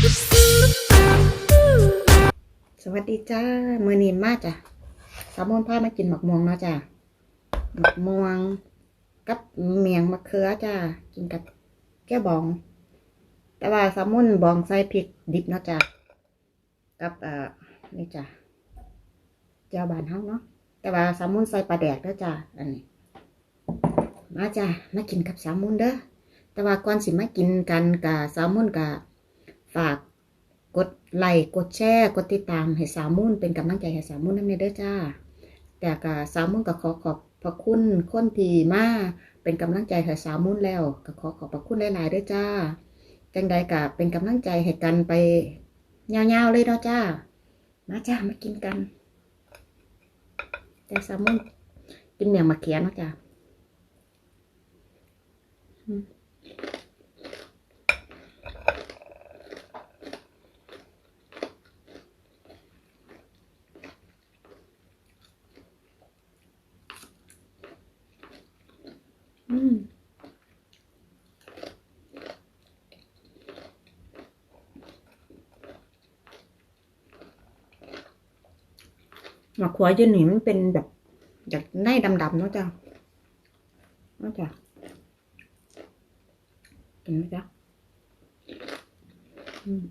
สวัสดีจ้ามือนีมาจ้ะสามมนพามากินหมักม่วงเนาะจ้ะหมักม่วง กับเมียงมะเขือจ้ากินกับแก้วบอง แต่ว่าสามมุนบองใส่พริกดิบเนาะจ้ะกับเอ่อนี่จ้ะเจ้าบานเฮาเนาะแต่ว่าสามมุนใส่ปลาแดกเด้อจ้ะอันนี้มาจ้ะมากินกับสามมุนเด้อแต่ว่าก่อนสิมากินกันกับสามมุนกับ ฝากกดไลค์กดแชร์กดติดตามให้สาวมุ่นเป็นกำลังใจให้สาวมุ่นนั่นเด้อจ้า แต่ก็สาวมุ่นก็ขอขอบพระคุณคนที่มาเป็นกำลังใจให้สาวมุ่นแล้วก็ขอขอบพระคุณหลายๆเด้อจ้าจังใดก็เป็นกำลังใจให้กันไปยาวๆเลยเนาะจ้า มาจ้ามากินกัน แต่สาวมุ่นกินเมียงมะเขียเนาะจ้าอืมอืม หมากขวายืนหนิมันเป็นแบบจากในดำๆเนาะจ้ะเนาะจ้ะเห็นไหมจ๊ะอืม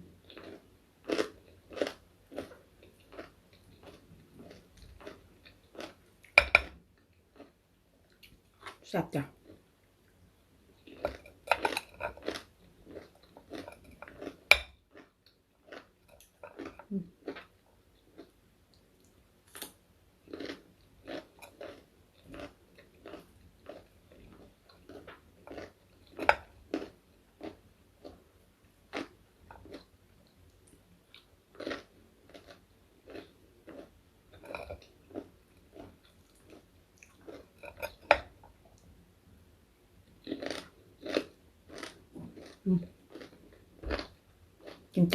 แซ่บจ้ะ กิน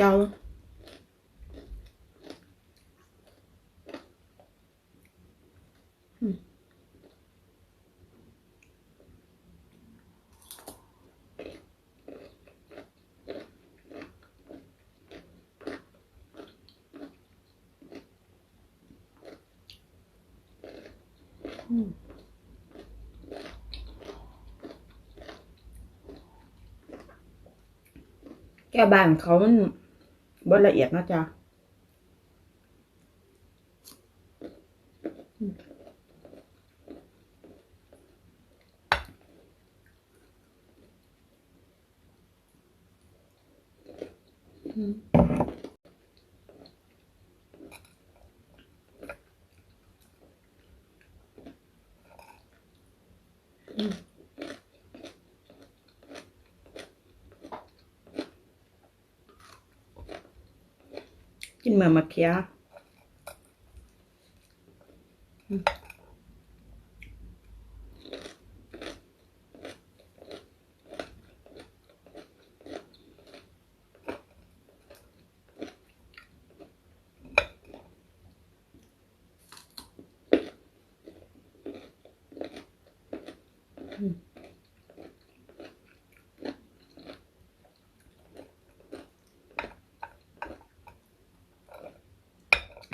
แก้วบานเขามันบดละเอียดเนาะจ๊ะอืม กินเหมือนมะเขืออืมอืม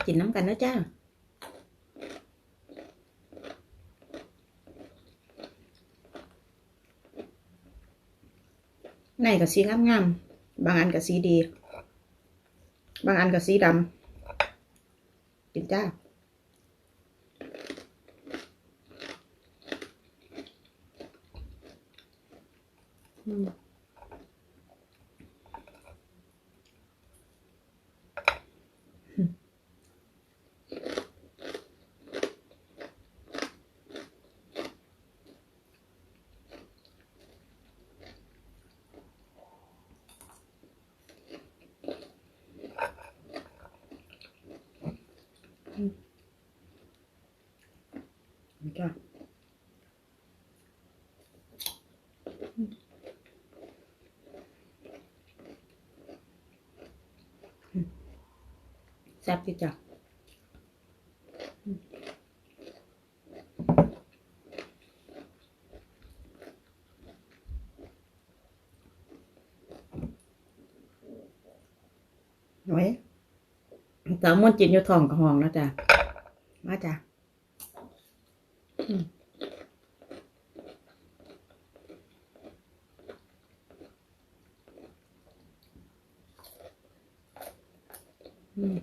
กินน้ำกันนะจ้าในกับสีงามๆบางอันกับสีดี บางอันกับสีดำ กินจ้า อืม จ้า แซ่บดีจ้ะไว้สาวมวนจินอยู่ท้องกับห้องนะจ้ะมาจ้ะอืม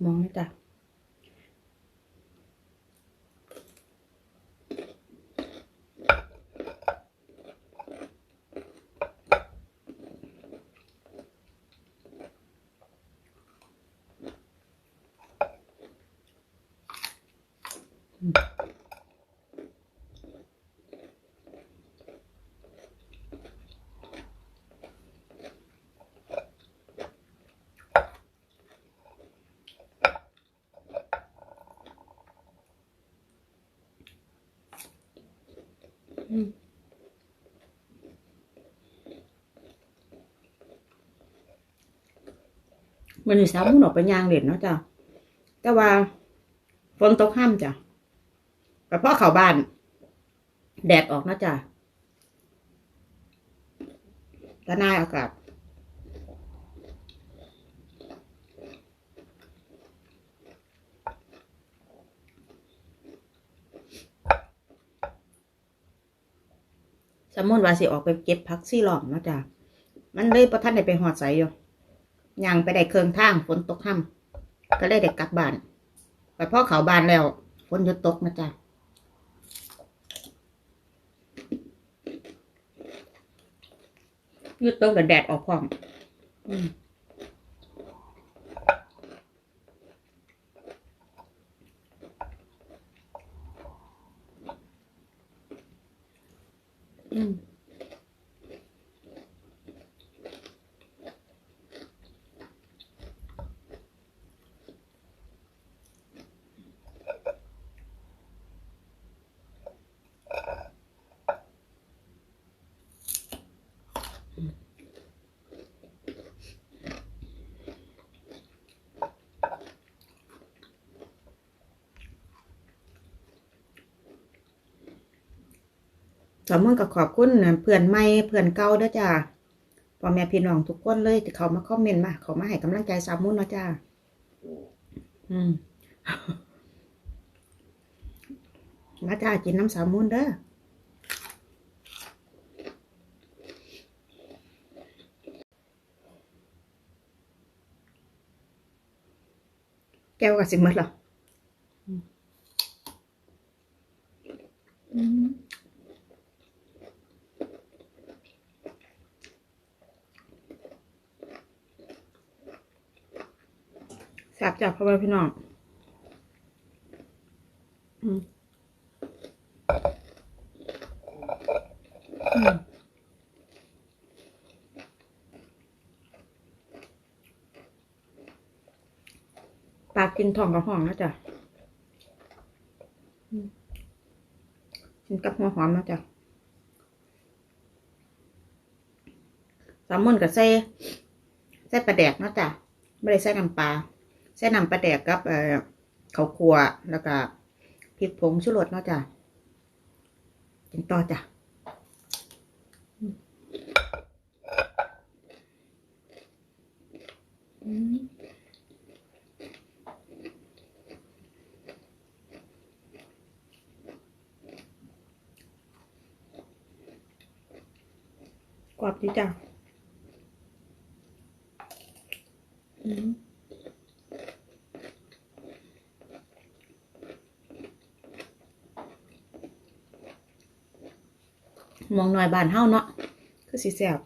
อืมกิน มันจะสามมุนออกไปย่างเด่นเนาะจ้ะแต่ว่าฝนตกห้ามจ้ะกระเพาะเขาบ้าน แดดออกนะจ้ะตะนายอากาศ สมมติว่าสิออกไปเก็บผักซี่หลอมเนาะจ้ะมันเลยประทันได้ไปหอดใสอยู่ย่างไปได้เครื่องทางฝนตกห้ามก็เลยได้กลับบ้านไปพ่อเขาบ้านแล้ว ฝนหยุดตกนะจ๊ะหยุดตกกับแดดออกพร้อม อืม อื สามมือกับขอบคุณเพื่อนใหม่เพื่อนเก่าเด้อจ้าพ่อแม่พี่น้องทุกคนเลยที่เขามาคอมเมนต์มาเขามาให้กำลังใจสามมุนนะจ้าอืมมาจ้ากินน้ำสามมุนเด้อแก้วกับสิมดเหรอมอืม จับพ่อแม่พี่น้องอืมอืมปากกินทองกับห้องนะจ๊ะอืมกินกับหัวหอมนะจ๊ะสามมนกับใส่ใส่ปลาแดกนะจ๊ะไม่ได้ใส่น้ำปลา ใส่น้ำปลาแดกกับเอ่อข้าวคั่วแล้วก็พริกผงชูรสเนาะจ้ะกินต่อจ้ะอืมกรอบดีจ้ะอืม มองหน่อยบานเฮาเนาะคือสิแซ่บ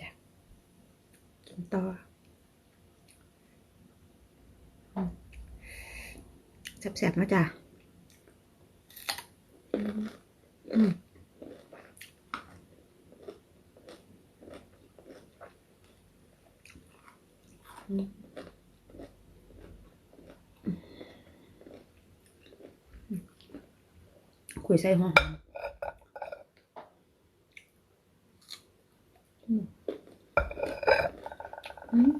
จ้ะกินต่อแซ่บๆนาะจ้ะ คุยใส่หัวหอมอืมอืม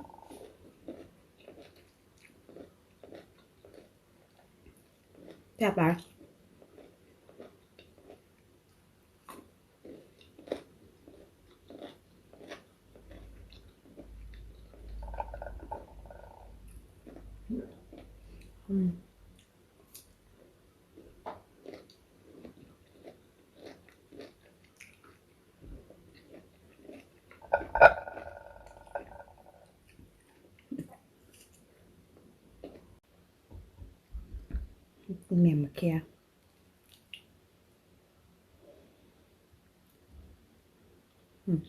แซ่บหลายอืม เมียมาแค่อืม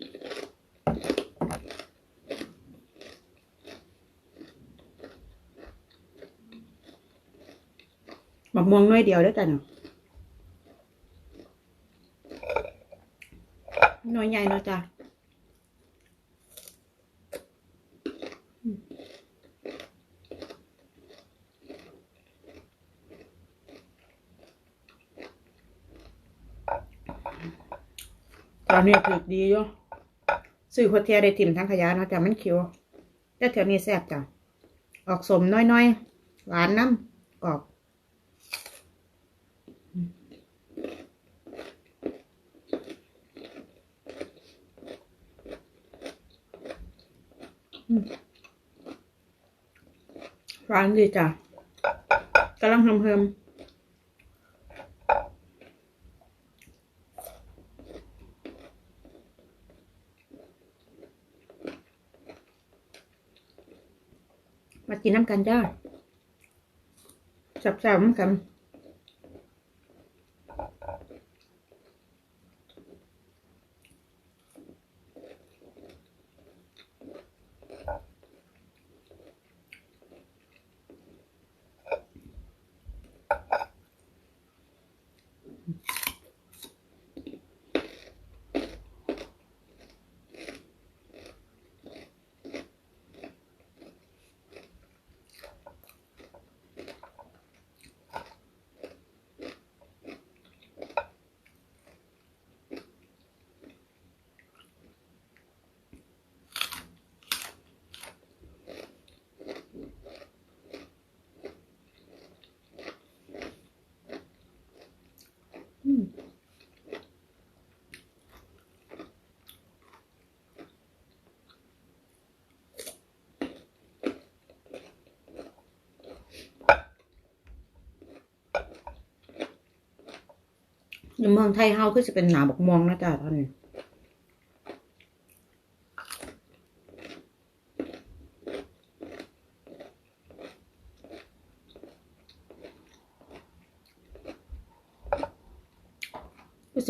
มะม่วงน้อยเดียวได้อจ้ะเนาะน้อยใหญ่เนาะจ้ะอืม ตอนนี้ถูกดีอยู่ซื้อหัวเทียได้ถิ่มทั้งขยะเนาะจ้ะมันเขียวแต่แถวนี้แซ่บจ้ะออกสมน้อยๆ หวานน้ำกรอบร้านดีจ้ะกำลังเพิ่มมา กินน้ำกันจ้าสับๆน้ำกัน เมืองไทยเฮาคือจะเป็นหนาบกมองนะจ๊ะตอน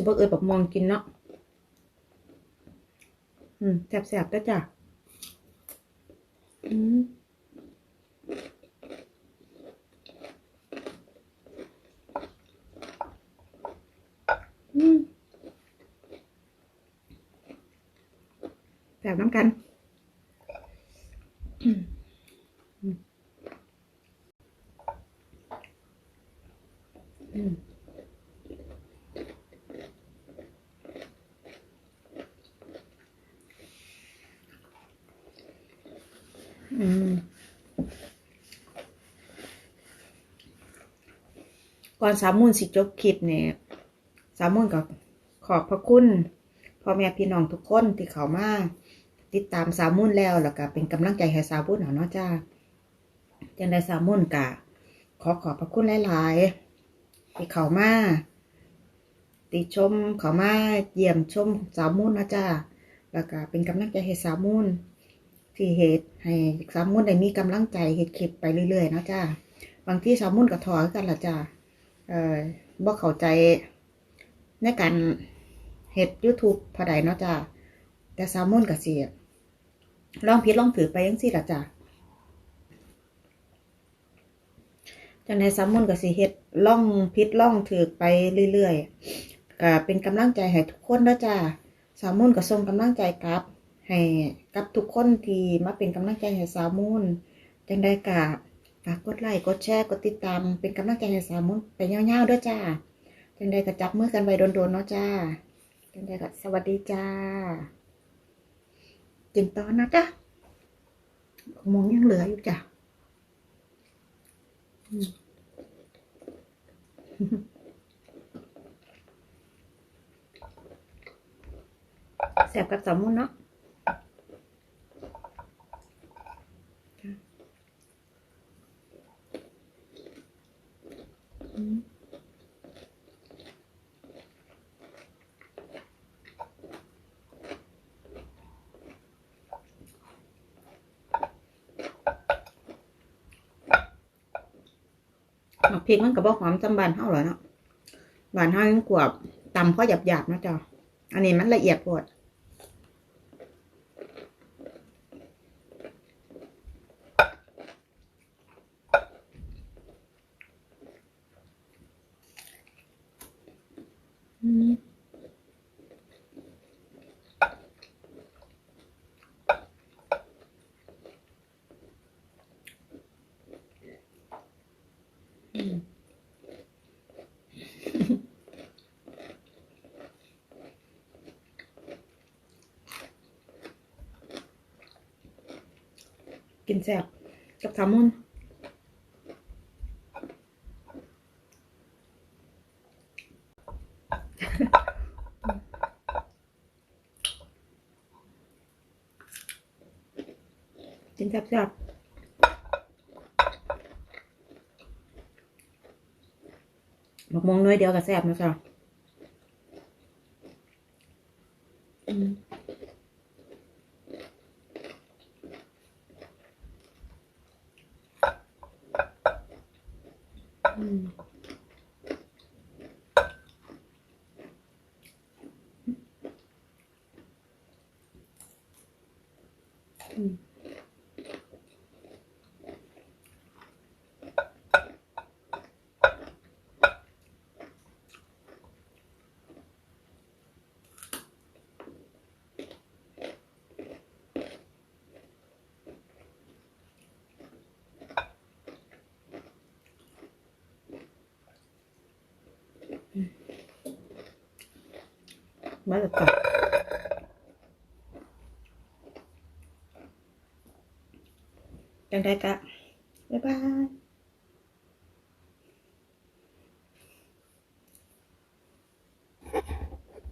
นี้รู้สึกว่าเอิดบักม่วงกินเนาะอืมแสบๆด้วยจ้ะอืมอืมแสบน้ำกันอืม อืมก่อนสามมูลสิจบคลิปเนี่ยสามมูลกับขอบพระคุณพ่อแม่พี่น้องทุกคนที่เขามาติดตามสามมูลแล้วแล้วก็เป็นกำลังใจให้สามมูลเอเนาะจ้าจังได้สามมูลกะขอขอบพระคุณหลายๆที่เขามาติชมเขามาเยี่ยมชมสามมูลนะจ้าแล้วก็เป็นกำลังใจให้สามมูล ที่เฮ็ดให้สามมุนได้มีกำลังใจเฮ็ดคลิปไปเรื่อยๆนะจ้าบางที่สามมุนก็ถอกันละจ้าเอ่อบ่เข้าใจในการเฮ็ด YouTube เท่าใดเนาะจ้าแต่สามมุนก็สิลองผิดลองถือไปจังซี่ละจ้าจังได๋สามมุนก็สิเฮ็ดล่องผิดล่องถือไปเรื่อยๆก็เป็นกำลังใจให้ทุกคนเด้อจ้าสามมุนก็ส่งกำลังใจกับ ให้กับทุกคนที่มาเป็นกำลังใจให้สาวมูลจังได้กะฝากกดไลค์กดแชร์กดติดตามเป็นกำลังใจให้สาวมูลไปยาวๆด้วยจ้าจังใดก็จับมือกันไว้โดนๆเนาะจ้าจังใดก็สวัสดีจ้ากินตอนนะจ้ะม่วงยังเหลืออยู่จ้ะแสบกับสามุนเนาะ หมักพริกมันกับบ่หอมจำบานเท่าหรอเนาะบานเท่ายังกวบตำเพราะหยาบๆนะจ๊ะอันนี้มันละเอียดโพด อืมอืม กินแซ่บกับแซลมอนกินแซ่บๆ หมกมงน้อยเดียวกับแซ่บนะจ๊ะอืมอืมอืม มาแล้วก่อนจังไ